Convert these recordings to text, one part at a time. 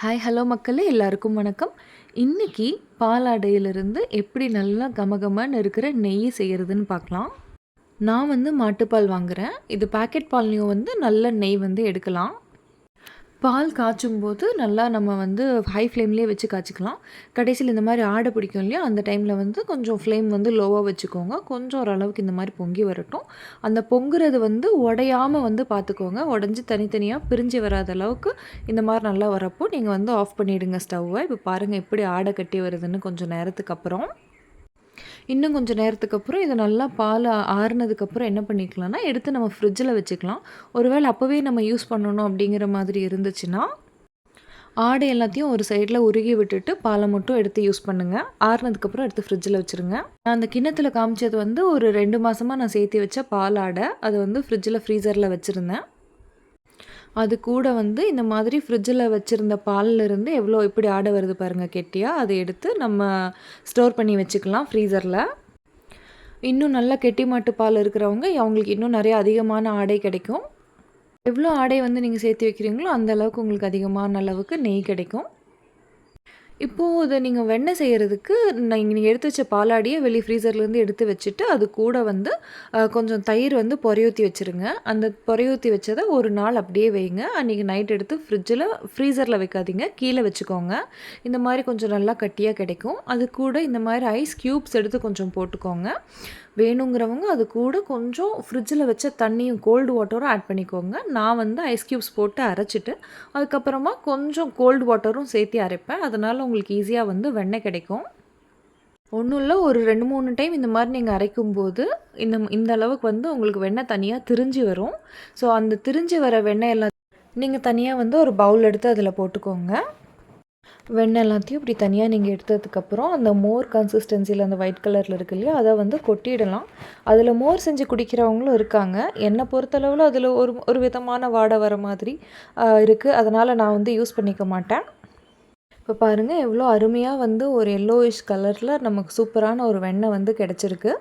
Hi hello மக்களே எல்லாருக்கும் வணக்கம். இன்னைக்கு பாலாடையிலிருந்து எப்படி நல்லா கமகமன்னு இருக்கிற நெய் செய்கிறதுன்னு பார்க்கலாம். நான் வந்து மாட்டுப்பால் வாங்குகிறேன் இது பாக்கெட் பால்லையும் வந்து நல்ல நெய் வந்து எடுக்கலாம். பால் காய்ச்சும் போது நல்லா நம்ம வந்து ஹை ஃப்ளேம்லேயே வச்சு காய்ச்சிக்கலாம். கடைசியில் இந்த மாதிரி ஆடை பிடிக்கும் இல்லையா? அந்த டைமில் வந்து கொஞ்சம் ஃப்ளேம் வந்து லோவாக வச்சுக்கோங்க. கொஞ்சம் ஓரளவுக்கு இந்த மாதிரி பொங்கி வரட்டும். அந்த பொங்குறது வந்து உடையாமல் வந்து பார்த்துக்கோங்க உடஞ்சி தனித்தனியாக பிரிஞ்சு வராத அளவுக்கு இந்த மாதிரி நல்லா வரப்போ நீங்கள் வந்து ஆஃப் பண்ணிவிடுங்க ஸ்டவ்வை. இப்போ பாருங்கள் எப்படி ஆடை கட்டி வருதுன்னு கொஞ்சம் நேரத்துக்கு அப்புறம். இன்னும் கொஞ்சம் நேரத்துக்கு அப்புறம் இதை நல்லா பால் ஆறுனதுக்கப்புறம் என்ன பண்ணிக்கலாம்னா எடுத்து நம்ம ஃப்ரிட்ஜில் வச்சுக்கலாம். ஒருவேளை அப்போவே நம்ம யூஸ் பண்ணணும் அப்படிங்கிற மாதிரி இருந்துச்சுன்னா ஆடை எல்லாத்தையும் ஒரு சைடில் உருகி விட்டுட்டு பாலை மட்டும் எடுத்து யூஸ் பண்ணுங்கள் ஆறுனதுக்கப்புறம் எடுத்து ஃப்ரிட்ஜில் வச்சுருங்க. நான் அந்த கிண்ணத்தில் காமிச்சது வந்து ஒரு ரெண்டு மாதமாக நான் சேர்த்து வச்ச பால் ஆடை. அதை வந்து ஃப்ரிட்ஜில் ஃப்ரீசரில் வச்சுருந்தேன். அது கூட வந்து இந்த மாதிரி ஃப்ரிட்ஜில் வச்சுருந்த பாலில் இருந்து எவ்வளோ எப்படி ஆடை வருது பாருங்கள் கெட்டியாக அதை எடுத்து நம்ம ஸ்டோர் பண்ணி வச்சுக்கலாம் ஃப்ரீசரில் இன்னும் நல்லா கெட்டி மாட்டு பால் இருக்கிறவங்க அவங்களுக்கு இன்னும் நிறைய அதிகமான ஆடை கிடைக்கும். எவ்வளோ ஆடை வந்து நீங்கள் சேர்த்து வைக்கிறீங்களோ அந்த அளவுக்கு உங்களுக்கு அதிகமான அளவுக்கு நெய் கிடைக்கும். இப்போது இதை நீங்கள் வெண்ணெய் செய்கிறதுக்கு நீங்கள் நீங்கள் எடுத்து வச்ச பாலாடியை வெளியே ஃப்ரீசர்லேருந்து எடுத்து வச்சுட்டு அது கூட வந்து கொஞ்சம் தயிர் வந்து பொறையூற்றி வச்சுருங்க. அந்த பொறையூற்றி வச்சதை ஒரு நாள் அப்படியே வைங்க. அன்றைக்கி நைட் எடுத்து ஃப்ரிட்ஜில் ஃப்ரீசரில் வைக்காதீங்க. கீழே வச்சுக்கோங்க. இந்த மாதிரி கொஞ்சம் நல்லா கட்டியாக கிடைக்கும். அது கூட இந்த மாதிரி ஐஸ் க்யூப்ஸ் எடுத்து கொஞ்சம் போட்டுக்கோங்க. வேணுங்கிறவங்க அது கூட கொஞ்சம் ஃப்ரிட்ஜில் வச்ச தண்ணியும் கோல்டு வாட்டரும் ஆட் பண்ணிக்கோங்க. நான் வந்து ஐஸ் க்யூப்ஸ் போட்டு அரைச்சிட்டு அதுக்கப்புறமா கொஞ்சம் கோல்டு வாட்டரும் சேர்த்து அரைப்பேன். அதனால் உங்களுக்கு ஈஸியாக வந்து வெண்ணெய் கிடைக்கும். ஒன்றும் இல்லை ஒரு ரெண்டு மூணு டைம் இந்த மாதிரி நீங்கள் அரைக்கும்போது இந்த இந்த அளவுக்கு வந்து உங்களுக்கு வெண்ணெய் தனியாக திரிஞ்சு வரும். ஸோ அந்த திரிஞ்சு வர வெண்ணெய் எல்லாம் நீங்கள் தனியாக வந்து ஒரு பவுல் எடுத்து அதில் போட்டுக்கோங்க. வெண்ணெய் எல்லாத்தையும் இப்படி தனியாக நீங்கள் எடுத்ததுக்கப்புறம் அந்த மோர் கன்சிஸ்டன்சியில் அந்த ஒயிட் கலரில் இருக்கு இல்லையா அதை வந்து கொட்டிடலாம். அதில் மோர் செஞ்சு குடிக்கிறவங்களும் இருக்காங்க. என்னை பொறுத்தளவில் அதில் ஒரு ஒரு விதமான வாடை வர மாதிரி இருக்குது அதனால் நான் வந்து யூஸ் பண்ணிக்க மாட்டேன். இப்போ பாருங்கள் எவ்வளோ அருமையாக வந்து ஒரு எல்லோயிஷ் கலரில் நமக்கு சூப்பரான ஒரு வெண்ணெய் வந்து கிடச்சிருக்கு.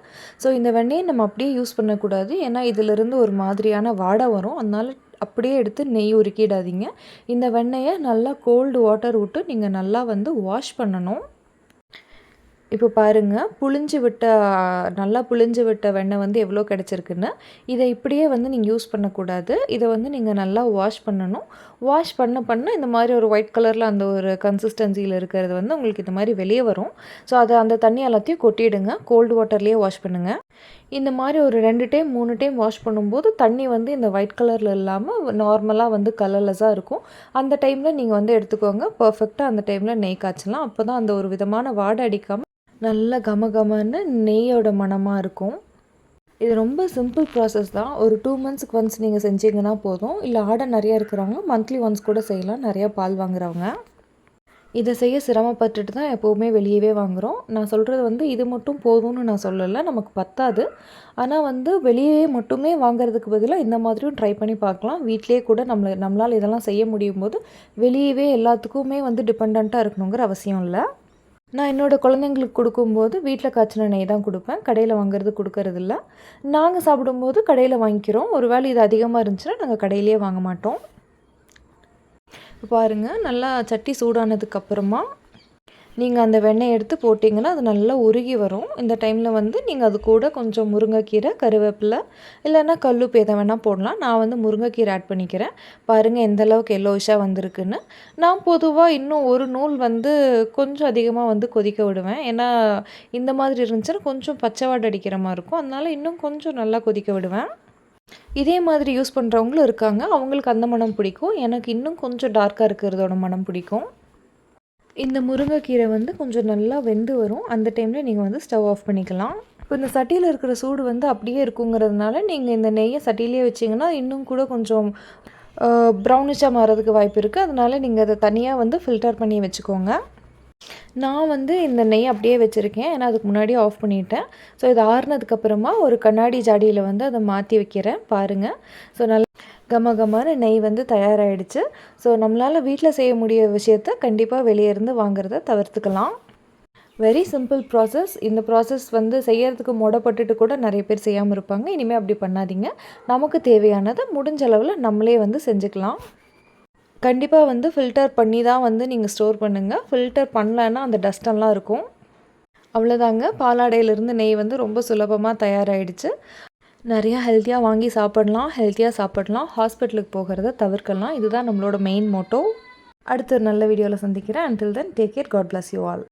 ஸோ இந்த வெண்ணெயை நம்ம அப்படியே யூஸ் பண்ணக்கூடாது. ஏன்னா இதிலிருந்து ஒரு மாதிரியான வாடை வரும். அதனால் அப்படியே எடுத்து நெய் உருக்கிடாதீங்க. இந்த வெண்ணெயை நல்லா கோல்டு வாட்டர் விட்டு நீங்கள் நல்லா வந்து வாஷ் பண்ணணும். இப்போ பாருங்கள் புளிஞ்சு விட்ட நல்லா புளிஞ்சு விட்ட வெண்ணெய் வந்து எவ்வளோ கிடச்சிருக்குன்னு. இதை இப்படியே வந்து நீங்கள் யூஸ் பண்ணக்கூடாது. இதை வந்து நீங்கள் நல்லா வாஷ் பண்ணணும். வாஷ் பண்ண பண்ண இந்த மாதிரி ஒரு ஒயிட் கலரில் அந்த ஒரு கன்சிஸ்டன்சியில் இருக்கிறது வந்து உங்களுக்கு இந்த மாதிரி வெளியே வரும். ஸோ அதை அந்த தண்ணி எல்லாத்தையும் கொட்டிடுங்க. கோல்டு வாட்டர்லேயே வாஷ் பண்ணுங்கள் இந்த மாதிரி ஒரு ரெண்டு டைம் மூணு டைம் வாஷ் பண்ணும்போது தண்ணி வந்து இந்த ஒயிட் கலரில் இல்லாமல் நார்மலாக வந்து கலர்லெஸ்ஸாக இருக்கும். அந்த டைமில் நீங்கள் வந்து எடுத்துக்கோங்க. பர்ஃபெக்டாக அந்த டைமில் நெய் காய்ச்சலாம். அப்போ தான் அந்த ஒரு விதமான வாடை அடிக்காமல் நல்ல கம கமன்னு நெய்யோட மனமாக இருக்கும். இது ரொம்ப சிம்பிள் ப்ராசஸ் தான். ஒரு டூ மந்த்ஸ்க்கு ஒன்ஸ் நீங்கள் செஞ்சீங்கன்னா போதும். இல்லை ஆர்டர் நிறையா இருக்கிறவங்க மந்த்லி ஒன்ஸ் கூட செய்யலாம். நிறையா பால் வாங்குறவங்க. இதை செய்ய சிரமப்பட்டுட்டு தான் எப்போவுமே வெளியவே வாங்குகிறோம் நான் சொல்கிறது வந்து இது மட்டும் போதும்னு நான் சொல்லலை நமக்கு பத்தாது. ஆனால் வந்து வெளியே மட்டுமே வாங்குறதுக்கு பதிலாக இந்த மாதிரியும் ட்ரை பண்ணி பார்க்கலாம். வீட்டிலே கூட நம்மளை நம்மளால் இதெல்லாம் செய்ய முடியும் போது வெளியவே எல்லாத்துக்குமே வந்து டிபெண்ட்டாக இருக்கணுங்கிற அவசியம் இல்லை. நான் என்னோடய குழந்தைங்களுக்கு கொடுக்கும்போது வீட்டில் காய்ச்சின நெய் தான் கொடுப்பேன். கடையில் வாங்குறது கொடுக்கறது இல்லை. நாங்கள் சாப்பிடும்போது கடையில் வாங்கிக்கிறோம். ஒரு வேளை இது அதிகமாக இருந்துச்சுன்னா நாங்கள் கடையிலேயே வாங்க மாட்டோம். பாருங்கள் நல்லா சட்டி சூடானதுக்கப்புறமா நீங்கள் அந்த வெண்ணெய் எடுத்து போட்டிங்கன்னா அது நல்லா உருகி வரும். இந்த டைமில் வந்து நீங்கள் அது கூட கொஞ்சம் முருங்கைக்கீரை கருவேப்பிலை இல்லைன்னா கல்லுப்பு எதை வேணால் போடலாம். நான் வந்து முருங்கைக்கீரை ஆட் பண்ணிக்கிறேன். பாருங்கள் எந்த அளவுக்கு எல்லோஷாக வந்திருக்குன்னு. நான் பொதுவாக இன்னும் ஒரு நூல் வந்து கொஞ்சம் அதிகமாக வந்து கொதிக்க விடுவேன். ஏன்னா இந்த மாதிரி இருந்துச்சுன்னா கொஞ்சம் பச்சைவாடு அடிக்கிற மாதிரி இருக்கும். அதனால் இன்னும் கொஞ்சம் நல்லா கொதிக்க விடுவேன். இதே மாதிரி யூஸ் பண்ணுறவங்களும் இருக்காங்க. அவங்களுக்கு அந்த மனம் பிடிக்கும். எனக்கு இன்னும் கொஞ்சம் டார்க்காக இருக்கிறதோட மனம் பிடிக்கும். இந்த முருங்கைக்கீரை வந்து கொஞ்சம் நல்லா வெந்து வரும். அந்த டைமில் நீங்கள் வந்து ஸ்டவ் ஆஃப் பண்ணிக்கலாம். இப்போ இந்த சட்டியில் இருக்கிற சூடு வந்து அப்படியே இருக்குங்கிறதுனால நீங்கள் இந்த நெய்யை சட்டியிலே வச்சிங்கன்னா இன்னும் கூட கொஞ்சம் ப்ரௌனிஷாக மாறதுக்கு வாய்ப்பு இருக்குது அதனால் நீங்கள் அதை தனியாக வந்து ஃபில்டர் பண்ணி வச்சுக்கோங்க. நான் வந்து இந்த நெய் அப்படியே வச்சுருக்கேன். ஏன்னா அதுக்கு முன்னாடியே ஆஃப் பண்ணிட்டேன். ஸோ இது ஆறுனதுக்கப்புறமா ஒரு கண்ணாடி ஜாடியில் வந்து அதை மாற்றி வைக்கிறேன். பாருங்கள் ஸோ நல்லா கம கமான நெய் வந்து தயாராகிடுச்சு ஸோ நம்மளால் வீட்டில் செய்ய முடிய விஷயத்த கண்டிப்பாக வெளியே இருந்து வாங்குறத தவிர்த்துக்கலாம். வெரி சிம்பிள் ப்ராசஸ் இந்த ப்ராசஸ் வந்து செய்யறதுக்கு முடப்பட்டுட்டு கூட நிறைய பேர் செய்யாமல் இருப்பாங்க. இனிமேல் அப்படி பண்ணாதீங்க. நமக்கு தேவையானதை முடிஞ்ச அளவில் நம்மளே வந்து செஞ்சுக்கலாம். கண்டிப்பாக வந்து ஃபில்டர் பண்ணி தான் வந்து நீங்கள் ஸ்டோர் பண்ணுங்கள் ஃபில்டர் பண்ணலன்னா அந்த டஸ்டெல்லாம் இருக்கும். அவ்வளோதாங்க பாலாடையிலேருந்து நெய் வந்து ரொம்ப சுலபமாக தயாராகிடுச்சு நிறையா ஹெல்த்தியாக வாங்கி சாப்பிடலாம். ஹெல்த்தியாக சாப்பிடலாம். ஹாஸ்பிட்டலுக்கு போகிறத தவிர்க்கலாம். இதுதான் நம்மளோட மெயின் மோட்டோ அடுத்த ஒரு நல்ல வீடியோவில் சந்திக்கிறேன். Until then take care God bless you all